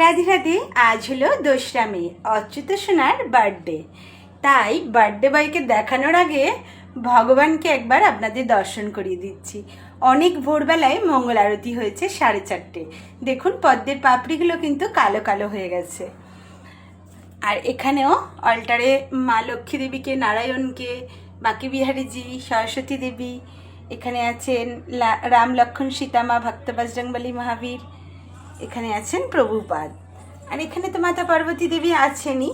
রাধে রাধে, আজ হলো দোসরা মে, অচ্যুত সোনার বার্থডে তাই বার্থডে বয়কে দেখানোর আগে ভগবানকে একবার আপনাদের দর্শন করিয়ে দিচ্ছি। অনেক ভোরবেলায় মঙ্গল আরতি হয়েছে সাড়ে চারটে। দেখুন, পদ্মের পাপড়িগুলো কিন্তু কালো কালো হয়ে গেছে। আর এখানেও অল্টারে মা লক্ষ্মী দেবীকে, নারায়ণকে, বাঁকি বিহারীজি, সরস্বতী দেবী, এখানে আছেন রাম লক্ষণ সীতামা ভক্ত বজরংবলী মহাবীর। এখানে আছেন প্রভুপাদ। আর এখানে তো মাতা পার্বতী দেবী আছেনই।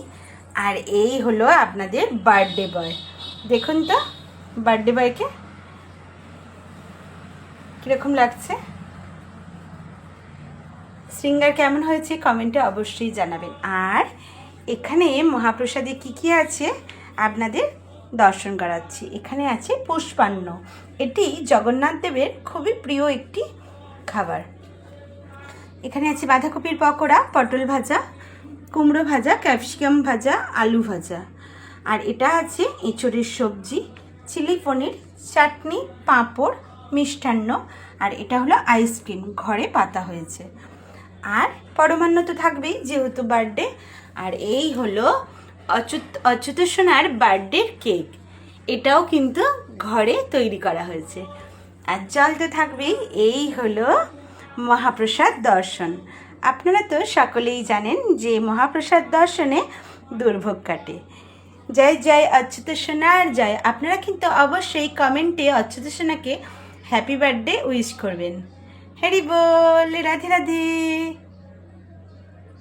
আর এই হলো আপনাদের বার্থডে বয় দেখুন তো বার্থডে বয়কে কীরকম লাগছে? শৃঙ্গার কেমন হয়েছে কমেন্টে অবশ্যই জানাবেন। আর এখানে মহাপ্রসাদে কি কি আছে আপনাদের দর্শন করাচ্ছি। এখানে আছে পুষ্পান্ন। এটি জগন্নাথ দেবের খুবই প্রিয় একটি খাবার। এখানে আছে বাঁধাকপির পকোড়া, পটল ভাজা, কুমড়ো ভাজা, ক্যাপসিকাম ভাজা, আলু ভাজা। আর এটা আছে এঁচড়ের সবজি, চিলি পনির, চাটনি, পাঁপড়, মিষ্টান্ন। আর এটা হলো আইসক্রিম, ঘরে পাতা হয়েছে। আর পরমান্ন তো থাকবেই যেহেতু বার্থডে। আর এই হলো অচ্যুত অচ্যুত সোনার বার্থডের কেক। এটাও কিন্তু ঘরে তৈরি করা হয়েছে। আর জল তো থাকবেই, এই হলো মহাপ্রসাদ দর্শন। আপনারা তো সকলেই জানেন যে মহাপ্রসাদ দর্শনে দুর্ভোগ কাটে। জয় জয় অচ্যুত সোনার জয়। আপনারা কিন্তু অবশ্যই কমেন্টে অচ্যুত সোনাকে হ্যাপি বার্থডে উইশ করবেন। হ্যারি বল, রাধে রাধে।